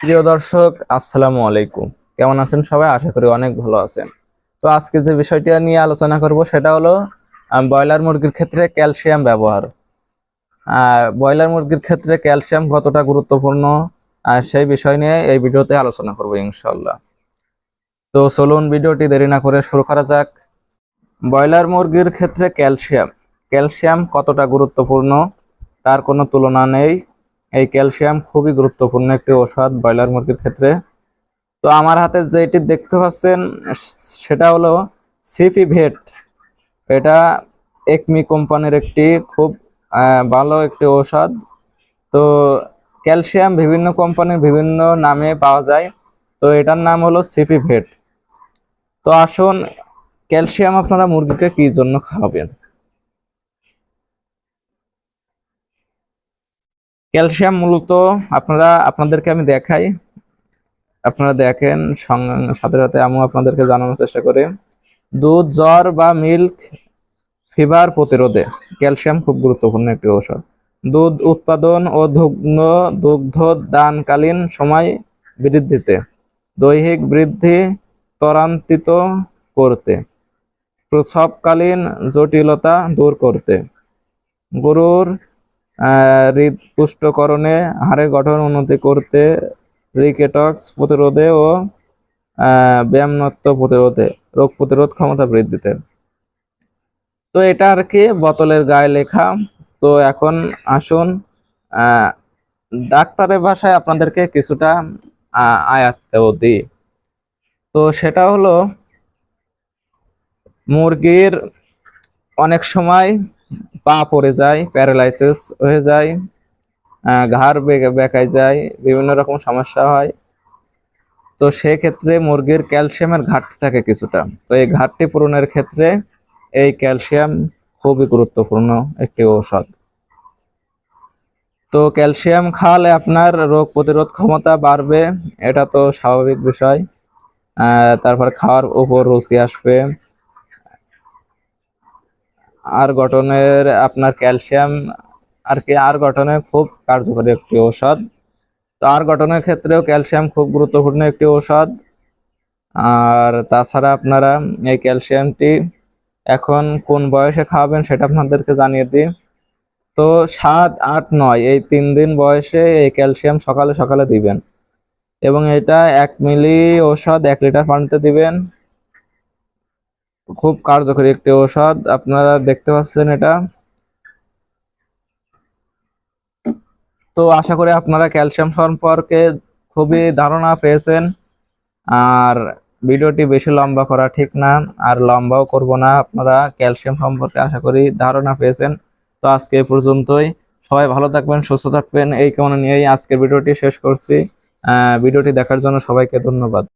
প্রিয় দর্শক, আসসালামু আলাইকুম। কেমন আছেন সবাই? আশা করি অনেক ভালো আছেন। তো আজকে যে বিষয়টা নিয়ে আলোচনা করব, সেটা হলো ব্রয়লার মুরগির ক্ষেত্রে ক্যালসিয়াম ব্যবহার। ব্রয়লার মুরগির ক্ষেত্রে ক্যালসিয়াম কতটা গুরুত্বপূর্ণ সেই বিষয় নিয়ে এই ভিডিওতে আলোচনা করব ইনশাল্লাহ তো চলুন ভিডিওটি দেরি না করে শুরু করা যাক। ব্রয়লার মুরগির ক্ষেত্রে ক্যালসিয়াম। ক্যালসিয়াম কতটা গুরুত্বপূর্ণ, তার কোনো তুলনা নেই। এই ক্যালসিয়াম খুবই গুরুত্বপূর্ণ একটি ঔষধ ব্রয়লার মুরগির ক্ষেত্রে। তো আমার হাতে যেটি দেখতে পাচ্ছেন, সেটা হলো সিপি ভেট। এটা একমি কোম্পানির একটি খুব ভালো একটি ঔষধ। তো ক্যালসিয়াম বিভিন্ন কোম্পানির বিভিন্ন নামে পাওয়া যায়। তো এটার নাম হলো সিপি ভেট। তো আসুন, ক্যালসিয়াম আপনারা মুরগিকে কি জন্য খাওয়াবেন? ক্যালসিয়াম মূলত আপনারা, আপনাদেরকে আমি দেখাই। আপনারা দেখেন সাথে সাথে আমি আপনাদেরকে জানানোর চেষ্টা করি। দুধ, জ্বর বা মিল্ক, ফিভার প্রতিরোধে। ক্যালসিয়াম খুব গুরুত্বপূর্ণ একটি ঔষধ। দুধ উৎপাদন ও দুগ্ধ দানকালীন সময় বৃদ্ধিতে। দৈহিক বৃদ্ধি ত্বরান্বিত করতে। প্রসবকালীন জটিলতা দূর করতে। গরুর হৃদপুষ্টকরণে হাড়ের গঠন উন্নতি করতে রিকেটক্স প্রতিরোধে ও আহ, ব্যায়ামনত্ব প্রতিরোধে রোগ প্রতিরোধ ক্ষমতা বৃদ্ধিতে। তো এটা আর কি বোতলের গায়ে লেখা। তো এখন আসুন ডাক্তারের ভাষায় আপনাদেরকে কিছুটা আয়াত্তেও দিই। তো সেটা হলো মুরগির অনেক সময় পা পড়ে যায় প্যারালাইসিস হয়ে যায় ঘাড় বেঁকে, বেঁকায় যায়, বিভিন্ন রকম সমস্যা হয়। তো সেক্ষেত্রে মুরগির ক্যালসিয়ামের ঘাটতি থাকে কিছুটা। তো এই ঘাটতি পূরণের ক্ষেত্রে এই ক্যালসিয়াম খুবই গুরুত্বপূর্ণ একটি ঔষধ। তো ক্যালসিয়াম খাওয়ালে আপনার রোগ প্রতিরোধ ক্ষমতা বাড়বে, এটা তো স্বাভাবিক বিষয়। তারপর খাওয়ার উপর রুচি আসবে আর গঠনের আপনার ক্যালসিয়াম আর কি, আর গঠনে খুব কার্যকরী একটি ঔষধ। তো আর গঠনের ক্ষেত্রেও ক্যালসিয়াম খুব গুরুত্বপূর্ণ একটি ঔষধ। আর তাছাড়া আপনারা এই ক্যালসিয়ামটি এখন কোন বয়সে খাওয়াবেন সেটা আপনাদেরকে জানিয়ে দিই। তো সাত, আট, নয়, এই তিন দিন বয়সে এই ক্যালসিয়াম সকালে সকালে দিবেন। এবং এটা এক মিলি ঔষধ এক লিটার পানিতে দিবেন। খুব কার্যকরী একটি ঔষধ। আপনারা দেখতে পাচ্ছেন এটা। তো আশা করি আপনারা ক্যালসিয়াম সম্পর্কে খুবই ধারণা পেয়েছেন। আর ভিডিওটি বেশি লম্বা করা ঠিক না, আর লম্বাও করব না। আপনারা ক্যালসিয়াম সম্পর্কে আশা করি ধারণা পেয়েছেন। তো আজকে পর্যন্তই। সবাই ভালো থাকবেন, সুস্থ থাকবেন। এই কামনা নিয়েই আজকের ভিডিওটি শেষ করছি। ভিডিওটি দেখার জন্য সবাইকে ধন্যবাদ।